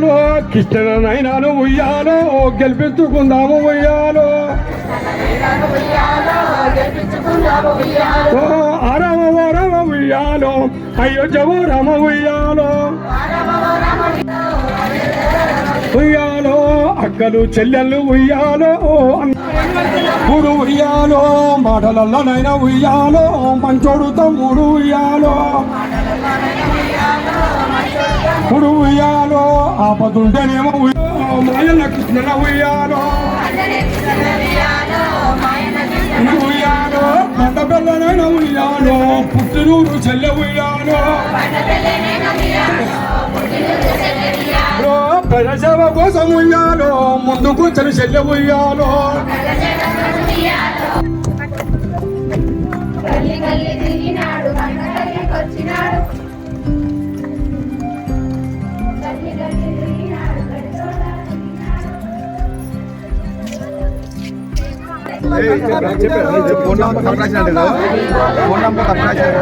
ఉయ్యాలో కృష్ణనైనాను ఉయ్యాలో గెలిపించుకుందాము ఉయ్యాలో. ఓ అరవ ఓ ఉయ్యాలో అయోధ్య ఓ రమ ఉయ్యాలో. ఉయ్యాలో అక్కలు చెల్లెళ్ళు ఉయ్యాలో. మూడు ఉయ్యాలో మాటలల్లనైనా ఉయ్యాలో మంచోడు తమ్ముడు ఉయ్యాలో. మూడు ఆపదుంటేనేమో ఉయ్యాలో. కృష్ణన ఉయ్యాలో ఉయ్యాలో పంట ఉయ్యాలో పుట్టినూరు చెల్లె ఉయ్యాలో. ప్రజాసేవ కోసం ఉయ్యాలో ముందుకు చలి చెల్లె ఉయ్యాలో. వచ్చినాడు ఫోన్ నంబర్ తప్పు రాసినాడు ఫోన్ నంబర్ తప్పు రాశాడు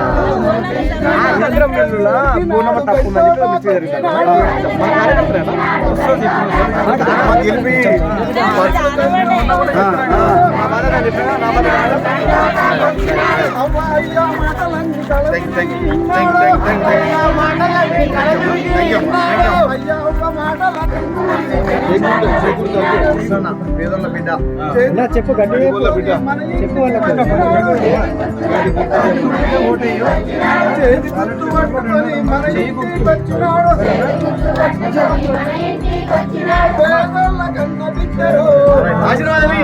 ఫోన్ నంబర్ తప్పు గెలిపి ఆ, పేదోళ్ళ బిడ్డ నా చెప్పు బిడ్డ చెప్పు. వాళ్ళకు ఆశీర్వాదమి.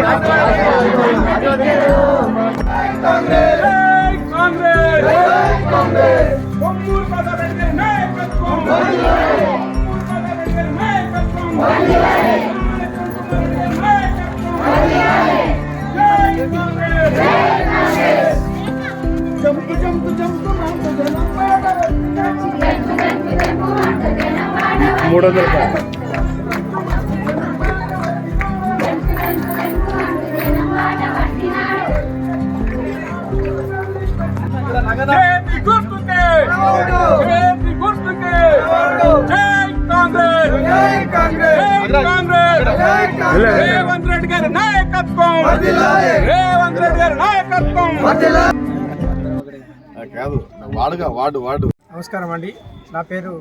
జై కాంగ్రెస్ రేవంత్ రెడ్డి గారి నాయకత్వం రేవంత్ రెడ్డి గారి నాయకత్వం. కాదు వాడుగా వాడు వాడు. నమస్కారం అండి. నా పేరు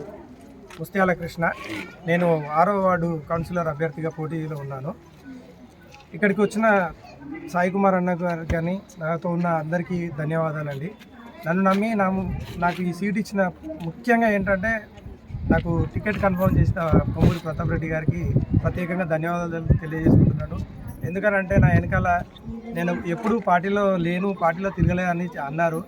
ముస్త్యాల కృష్ణ. నేను ఆరో వార్డు కౌన్సిలర్ అభ్యర్థిగా పోటీలో ఉన్నాను. ఇక్కడికి వచ్చిన సాయి కుమార్ అన్న గారు కానీ నాతో ఉన్న అందరికీ ధన్యవాదాలండి. నన్ను నమ్మి నా నాకు ఈ సీట్ ఇచ్చిన ముఖ్యంగా ఏంటంటే నాకు టికెట్ కన్ఫర్మ్ చేసిన కొమ్మూరి ప్రతాప్ రెడ్డి గారికి ప్రత్యేకంగా ధన్యవాదాలు తెలియజేసుకుంటున్నాను. ఎందుకనంటే నా వెనకాల నేను ఎప్పుడూ పార్టీలో లేను పార్టీలో తిరగలేదని అన్నారు.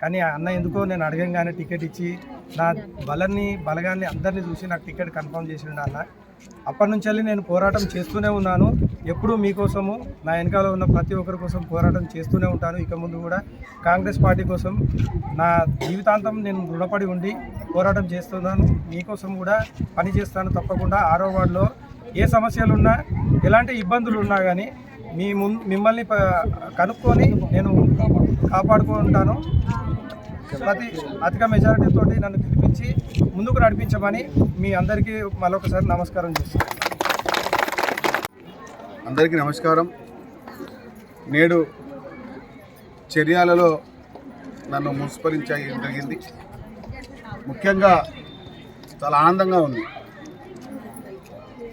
కానీ ఆ అన్న ఎందుకో నేను అడగంగానే టికెట్ ఇచ్చి నా బలాన్ని బలగాన్ని అందరినీ చూసి నాకు టికెట్ కన్ఫర్మ్ చేసిండు అన్న. అప్పటి నుంచి నేను పోరాటం చేస్తూనే ఉన్నాను. ఎప్పుడూ మీకోసము నా వెనకాల ఉన్న ప్రతి ఒక్కరి కోసం పోరాటం చేస్తూనే ఉంటాను. ఇక ముందు కూడా కాంగ్రెస్ పార్టీ కోసం నా జీవితాంతం నేను రుణపడి ఉండి పోరాటం చేస్తున్నాను. మీకోసం కూడా పని చేస్తాను తప్పకుండా. ఆరో వార్డులో ఏ సమస్యలు ఉన్నా ఎలాంటి ఇబ్బందులు ఉన్నా కానీ మీ ముం మిమ్మల్ని కనుక్కొని నేను కాపాడుకుంటాను. ప్రతి అధిక మెజారిటీ తోటి నన్ను గెలిపించి ముందుకు నడిపించమని మీ అందరికీ మరొకసారి నమస్కారం చేస్తాను అందరికీ నమస్కారం. నేడు చర్యాలలో నన్ను మున్సిపరించడం జరిగింది. ముఖ్యంగా చాలా ఆనందంగా ఉంది.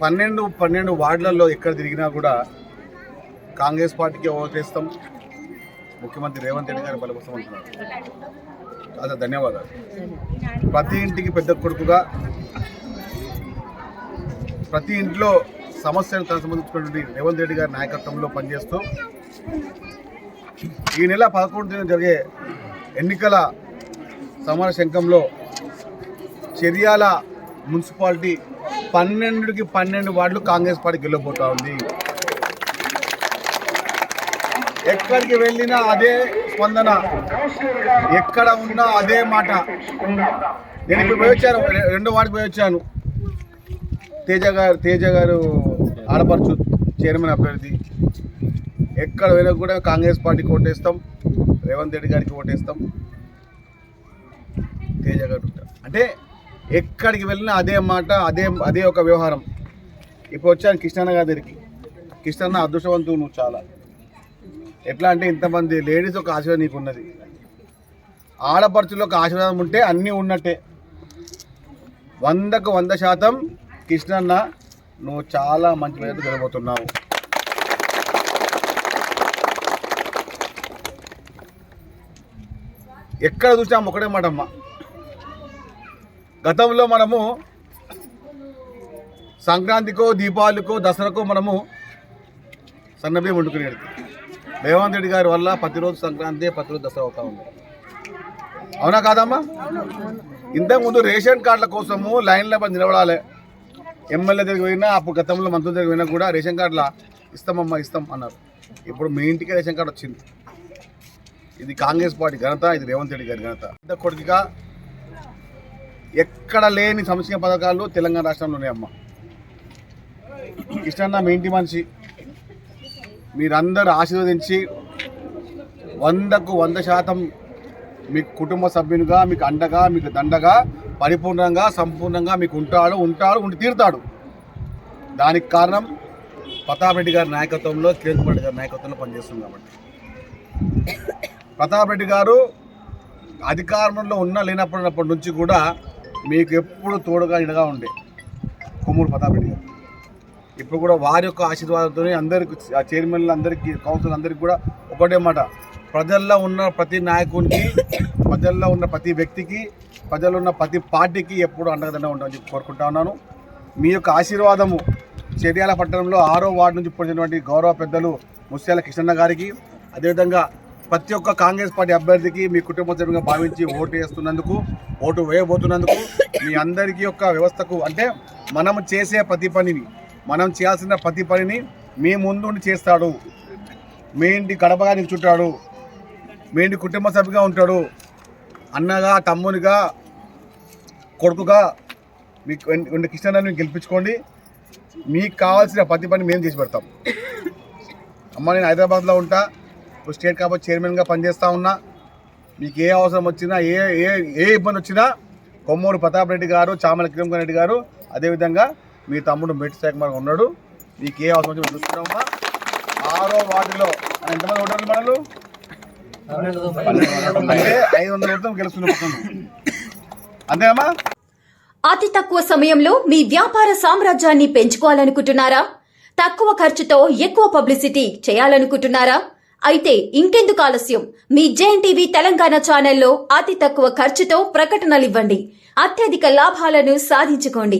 పన్నెండు పన్నెండు వార్డులలో ఎక్కడ తిరిగినా కూడా కాంగ్రెస్ పార్టీకి ఓటేస్తాం ముఖ్యమంత్రి రేవంత్ రెడ్డి గారి బలపరచమంటున్నారు చాలా ధన్యవాదాలు. ప్రతి ఇంటికి పెద్ద కొడుకుగా ప్రతి ఇంట్లో సమస్యలకు సంబంధించినటువంటి రేవంత్ రెడ్డి గారి నాయకత్వంలో పనిచేస్తూ ఈ నెల పదకొండు తేదీన జరిగే ఎన్నికల సమర శంఖంలో చర్యాల మున్సిపాలిటీ పన్నెండుకి పన్నెండు వార్డులు కాంగ్రెస్ పార్టీ గెలవబోతా ఉంది. ఎక్కడికి వెళ్ళినా అదే స్పందన. ఎక్కడ ఉన్నా అదే మాట. నేను ఇప్పుడు పోయి వచ్చాను రెండు వాడికి పోయి వచ్చాను తేజ గారు తేజ గారు ఆడపరచు చైర్మన్ అభ్యర్థి. ఎక్కడ పోయినా కూడా కాంగ్రెస్ పార్టీకి ఓటేస్తాం రేవంత్ రెడ్డి గారికి ఓటేస్తాం తేజ గారు అంటే ఎక్కడికి వెళ్ళినా అదే మాట అదే అదే ఒక వ్యవహారం. ఇప్పుడు వచ్చాను కృష్ణన్న గారి దగ్గరికి. కృష్ణన్న అదృష్టవంతుడు నువ్వు చాలా. ఎట్లా అంటే ఇంతమంది లేడీస్ ఒక ఆశీర్వాదం నీకు ఉన్నది ఆడపడుచులో ఒక ఆశీర్వాదం ఉంటే అన్నీ ఉన్నట్టే. వందకు వంద శాతం కృష్ణన్న నువ్వు చాలా మంచి మీద గెలబోతున్నావు ఎక్కడ చూసాం ఒకటే మాట అమ్మ గతంలో మనము సంక్రాంతికో దీపావళికో దసరాకో మనము సన్నబియ్యం వండుకునేది. రేవంత్ రెడ్డి గారి వల్ల ప్రతిరోజు సంక్రాంతి ప్రతిరోజు దసరా అవుతా ఉంది. అవునా కాదమ్మా? ఇంతకుముందు రేషన్ కార్డుల కోసము లైన్లో పని నిలబడాలి. ఎమ్మెల్యే దగ్గరికి పోయినా అప్పుడు గతంలో మంత్రుల దగ్గర పోయినా కూడా రేషన్ కార్డుల ఇస్తామమ్మా ఇస్తాం అన్నారు. ఇప్పుడు మీ ఇంటికే రేషన్ కార్డు వచ్చింది. ఇది కాంగ్రెస్ పార్టీ ఘనత ఇది రేవంత్ రెడ్డి గారి ఘనత. ఇంత కొడుకుగా ఎక్కడ లేని సంక్షేమ పథకాలు తెలంగాణ రాష్ట్రంలోనే అమ్మ. కృష్ణన్న మీ ఇంటి మనిషి మీరందరూ ఆశీర్వదించి వందకు వంద శాతం మీ కుటుంబ సభ్యునిగా మీకు అండగా మీకు దండగా పరిపూర్ణంగా సంపూర్ణంగా మీకు ఉంటాడు ఉంటాడు ఉండి తీరుతాడు. దానికి కారణం ప్రతాప్ రెడ్డి గారి నాయకత్వంలో కిరణ్ కుమార్ గారి నాయకత్వంలో పనిచేస్తుంది కాబట్టి. ప్రతాప్ రెడ్డి గారు అధికారంలో ఉన్న లేనప్పటినప్పటి నుంచి కూడా మీకు ఎప్పుడు తోడుగా ఇడగా ఉండే కొమ్మూరు ప్రతాప్ రెడ్డి గారు. ఇప్పుడు కూడా వారి యొక్క ఆశీర్వాదంతోనే అందరికి ఆ చైర్మన్లు అందరికీ కౌన్సిల్ అందరికీ కూడా ఒకటే మాట. ప్రజల్లో ఉన్న ప్రతి నాయకునికి ప్రజల్లో ఉన్న ప్రతి వ్యక్తికి ప్రజల్లో ఉన్న ప్రతి పార్టీకి ఎప్పుడు అండగదండ ఉంటామని చెప్పి కోరుకుంటా ఉన్నాను. మీ యొక్క ఆశీర్వాదము చర్యాల పట్టణంలో ఆరో వార్డు నుంచి పొందినటువంటి గౌరవ పెద్దలు ముస్యాల కృష్ణన్న గారికి అదేవిధంగా ప్రతి ఒక్క కాంగ్రెస్ పార్టీ అభ్యర్థికి మీ కుటుంబ సభ్యులుగా భావించి ఓటు వేస్తున్నందుకు ఓటు వేయబోతున్నందుకు మీ అందరికీ యొక్క వ్యవస్థకు అంటే మనం చేసే ప్రతి పనిని మనం చేయాల్సిన ప్రతి పనిని మీ ముందుండి చేస్తాడు. మీ ఇంటి గడపగా నిల్చుంటాడు. మీ ఇంటి కుటుంబ సభ్యుగా ఉంటాడు. అన్నగా తమ్మునిగా కొడుకుగా మీకు ఉండే కృష్ణని గెలిపించుకోండి. మీకు కావాల్సిన ప్రతి పని మేము చేసి పెడతాం. అమ్మ నేను హైదరాబాద్లో ఉంటా. ఇప్పుడు స్టేట్ కాబట్టి చైర్మన్గా పనిచేస్తూ ఉన్నా. మీకు ఏ అవసరం వచ్చినా ఏ ఏ ఏ ఇబ్బంది వచ్చినా కొమ్మూరు ప్రతాప్ రెడ్డి గారు చామల కిరణ్ రెడ్డి గారు అదేవిధంగా మీ తమ్ముడు మెట్టి మనకు ఉన్నాడు. మీకు ఏ అవసరం వచ్చినా చూసుకున్నామా ఆరో వార్డులో ఎంతమంది ఓటర్లు మనలు? ఐదు వందల ఓట్లు గెలుస్తున్నాం అంతేనమ్మా? అతి తక్కువ సమయంలో మీ వ్యాపార సామ్రాజ్యాన్ని పెంచుకోవాలనుకుంటున్నారా? తక్కువ ఖర్చుతో ఎక్కువ పబ్లిసిటీ చేయాలనుకుంటున్నారా? అయితే ఇంకెందుకు ఆలస్యం? మీ జేఎన్ టీవీ తెలంగాణ ఛానల్లో అతి తక్కువ ఖర్చుతో ప్రకటనలివ్వండి అత్యధిక లాభాలను సాధించుకోండి.